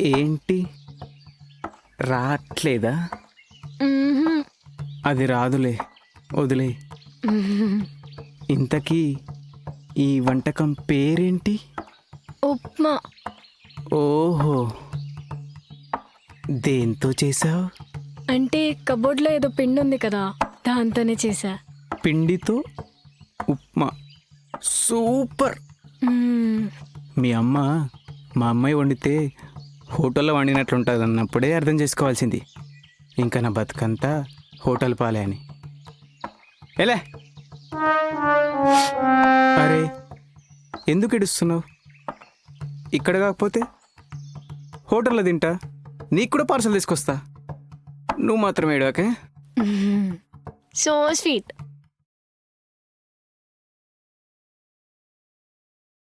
ఏంటి? రాట్లేదా? అది రాదులే వదిలే. ఇంతకీ ఈ వంటకం పేరేంటి? ఉప్మా. ఓహో. దేంతో చేసావు అంటే కబోర్డ్లో ఏదో పిండి ఉంది కదా దాంతోనే చేసా పిండితో? ఉప్మా. సూపర్. మీ అమ్మ మా అమ్మాయి వండితే హోటల్లో వండినట్లుంటుంది అన్నప్పుడే అర్థం చేసుకోవాల్సింది. ఇంకా నా బతుకంతా హోటల్ పాలే అని. ఎలా అరే ఎందుకు ఇడుస్తున్నావు ఇక్కడ కాకపోతే హోటల్లో తింటా. నీకు కూడా పార్సల్ తీసుకొస్తా. నువ్వు మాత్రమే ఏడవాకే. So sweet.